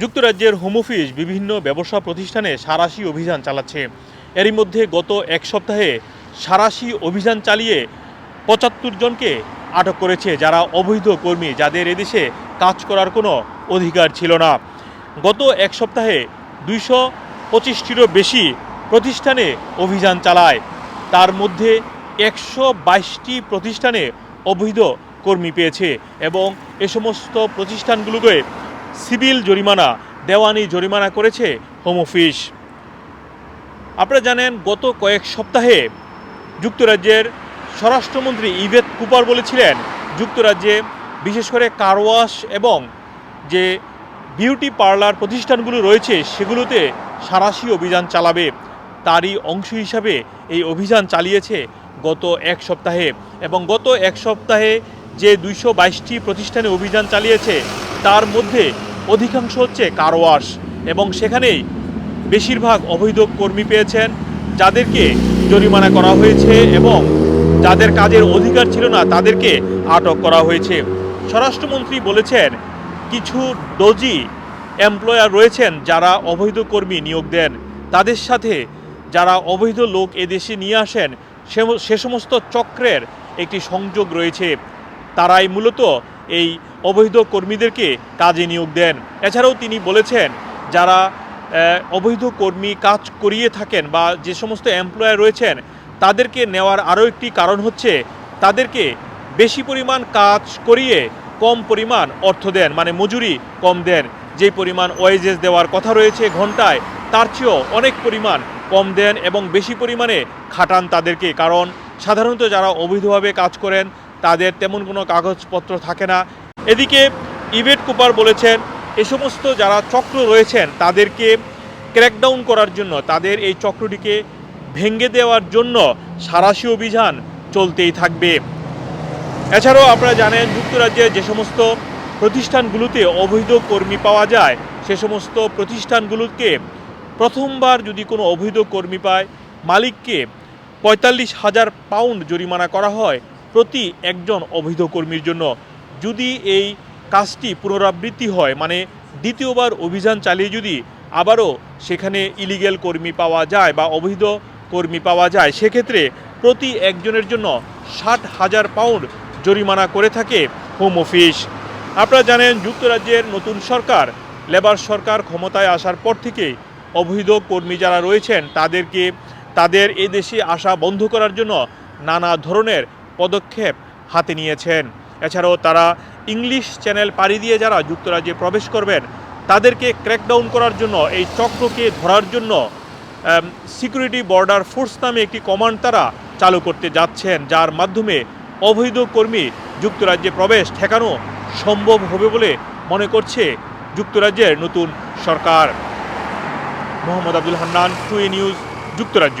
যুক্তরাজ্যের home office বিভিন্ন ব্যবসা প্রতিষ্ঠানে সারাশি অভিযান চালাচ্ছে। এরই মধ্যে গত এক সপ্তাহে সারাশি অভিযান চালিয়ে পঁচাত্তর জনকে আটক করেছে, যারা অবৈধ কর্মী, যাদের এদেশে কাজ করার কোনো অধিকার ছিল না। গত এক সপ্তাহে দুইশো পঁচিশটিরও বেশি প্রতিষ্ঠানে অভিযান চালায়। তার মধ্যে একশো বাইশটি প্রতিষ্ঠানে অবৈধ কর্মী পেয়েছে এবং এ সমস্ত প্রতিষ্ঠানগুলোকে সিভিল জরিমানা, দেওয়ানি জরিমানা করেছে হোম অফিস আপনারা জানেন, গত কয়েক সপ্তাহে যুক্তরাজ্যের স্বরাষ্ট্রমন্ত্রী ইভেত কুপার বলেছিলেন, যুক্তরাজ্যে বিশেষ করে কারওয়াশ এবং যে বিউটি পার্লার প্রতিষ্ঠানগুলো রয়েছে, সেগুলোতে সারাশি অভিযান চালাবে। তারই অংশ হিসাবে এই অভিযান চালিয়েছে গত এক সপ্তাহে। এবং গত এক সপ্তাহে যে দুইশো বাইশটি প্রতিষ্ঠানে অভিযান চালিয়েছে, তার মধ্যে অধিকাংশ হচ্ছে কারওয়াশ এবং সেখানেই বেশিরভাগ অবৈধ কর্মী পেয়েছেন, যাদেরকে জরিমানা করা হয়েছে এবং যাদের কাজের অধিকার ছিল না তাদেরকে আটক করা হয়েছে। স্বরাষ্ট্রমন্ত্রী বলেছেন, কিছু ডজি এমপ্লয়ার রয়েছেন যারা অবৈধ কর্মী নিয়োগ দেন। তাদের সাথে যারা অবৈধ লোক এদেশে নিয়ে আসেন সে- সমস্ত চক্রের একটি সংযোগ রয়েছে। তারাই মূলত এই অবৈধ কর্মীদেরকে কাজে নিয়োগ দেন। এছাড়াও তিনি বলেছেন, যারা অবৈধ কর্মী কাজ করিয়ে থাকেন বা যে সমস্ত এমপ্লয়ার রয়েছেন, তাদেরকে নেওয়ার আরও একটি কারণ হচ্ছে, তাদেরকে বেশি পরিমাণ কাজ করিয়ে কম পরিমাণ অর্থ দেন মানে মজুরি কম দেন। যেই পরিমাণ ওয়েজেস দেওয়ার কথা রয়েছে ঘন্টায় তার চেয়েও অনেক পরিমাণ কম দেন এবং বেশি পরিমাণে খাটান তাদেরকে। কারণ সাধারণত যারা অবৈধভাবে কাজ করেন তাদের তেমন কোনো কাগজপত্র থাকে না। এদিকে ইভেট কুপার বলেছেন, এ সমস্ত যারা চক্র রয়েছেন, তাদেরকে ক্র্যাকডাউন করার জন্য, তাদের এই চক্রটিকে ভেঙে দেওয়ার জন্য সারাশি অভিযান চলতেই থাকবে। এছাড়াও আপনারা জানেন যুক্তরাজ্যের যে সমস্ত প্রতিষ্ঠানগুলোতে অবৈধ কর্মী পাওয়া যায়, সে সমস্ত প্রতিষ্ঠানগুলোকে প্রথমবার যদি কোনো অবৈধ কর্মী পায়, মালিককে পঁয়তাল্লিশ হাজার পাউন্ড জরিমানা করা হয়। প্রতি একজন অবৈধ কর্মীর জন্য। যদি এই কাজটি পুনরাবৃত্তি হয় মানে দ্বিতীয়বার অভিযান চালিয়ে যদি আবারও সেখানে ইলিগেল কর্মী পাওয়া যায় বা অবৈধ কর্মী পাওয়া যায়, সেক্ষেত্রে প্রতি একজনের জন্য ষাট হাজার পাউন্ড জরিমানা করে থাকে হোম অফিস। আপনারা জানেন, যুক্তরাজ্যের নতুন সরকার, লেবার সরকার ক্ষমতায় আসার পর থেকেই অবৈধ কর্মী যারা রয়েছেন, তাদেরকে, তাদের এদেশে আসা বন্ধ করার জন্য নানা ধরনের পদক্ষেপ হাতে নিয়েছেন। এছাড়াও তারা ইংলিশ চ্যানেল পাড়ি দিয়ে যারা যুক্তরাজ্যে প্রবেশ করবেন, তাদেরকে ক্র্যাকডাউন করার জন্য, এই চক্রকে ধরার জন্য সিকিউরিটি বর্ডার ফোর্স নামে একটি কমান্ড তারা চালু করতে যাচ্ছেন, যার মাধ্যমে অবৈধ কর্মী যুক্তরাজ্যে প্রবেশ ঠেকানো সম্ভব হবে বলে মনে করছে যুক্তরাজ্যের নতুন সরকার। মোহাম্মদ আব্দুল হান্নান, টুয়ে নিউজ, যুক্তরাজ্য।